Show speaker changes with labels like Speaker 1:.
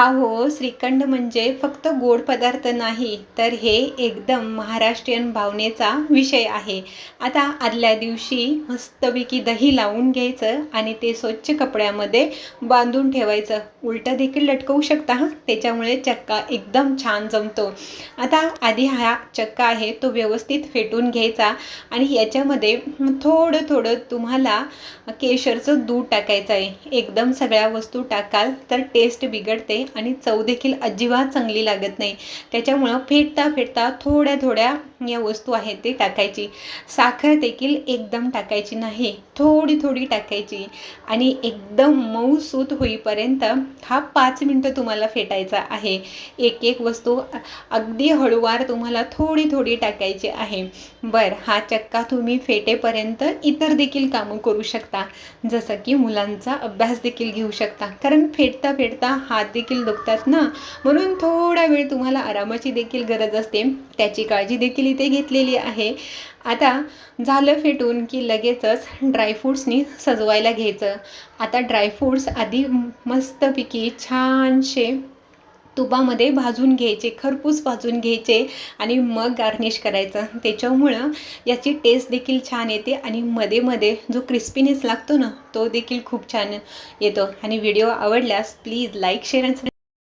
Speaker 1: अहो श्रीखंड म्हणजे फक्त गोड पदार्थ नाही तर हे एकदम महाराष्ट्रीयन भावनेचा विषय आहे. आता आदल्या दिवशी मस्तपैकी दही लावून घ्यायचं आणि ते स्वच्छ कपड्यामध्ये बांधून ठेवायचं. उलटं देखील लटकवू शकता हां? त्याच्यामुळे चक्का एकदम छान जमतो. आता आधी हा चक्का आहे तो व्यवस्थित फेटून घ्यायचा आणि याच्यामध्ये थोडं थोडं तुम्हाला केशरचं दूध टाकायचं आहे. एकदम सगळ्या वस्तू टाकाल तर टेस्ट बिघडते आणि चव देखील अजिबात चांगली लागत नाही. त्याच्यामुळं फेटता फेटता थोड्या थोड्या या वस्तू आहेत ते टाकायची. साखर देखील एकदम टाकायची नाही. थोडी थोडी टाकायची. आणि एकदम मऊसूत होईपर्यंत हा पाच मिनटं तुम्हाला फेटायचा आहे. एक एक वस्तू अगदी हळूवार तुम्हाला थोडी थोडी टाकायची आहे. बर हा चक्का तुम्ही फेटेपर्यंत इतर देखील कामं करू शकता. जसं की मुलांचा अभ्यास देखील घेऊ शकता. कारण फेटता फेटता हात देखील दुखतात ना? म्हणून थोडा वेळ तुम्हाला आरामाची देखील गरज असते. त्याची काळजी देखील इथे घेतलेली आहे. आता झालं फेटून की लगेचच ड्रायफ्रूट्सनी सजवायला घ्यायचं. आता ड्रायफ्रूट्स आधी मस्तपैकी छानशे तुपामध्ये भाजून घ्यायचे खरपूस भाजून घ्यायचे आणि मग गार्निश करायचं. त्याच्यामुळं याची टेस्ट देखील छान येते आणि मध्ये मध्ये जो क्रिस्पीनेस लागतो ना तो देखील खूप छान येतो. आणि व्हिडिओ आवडल्यास प्लीज लाईक शेअर आणि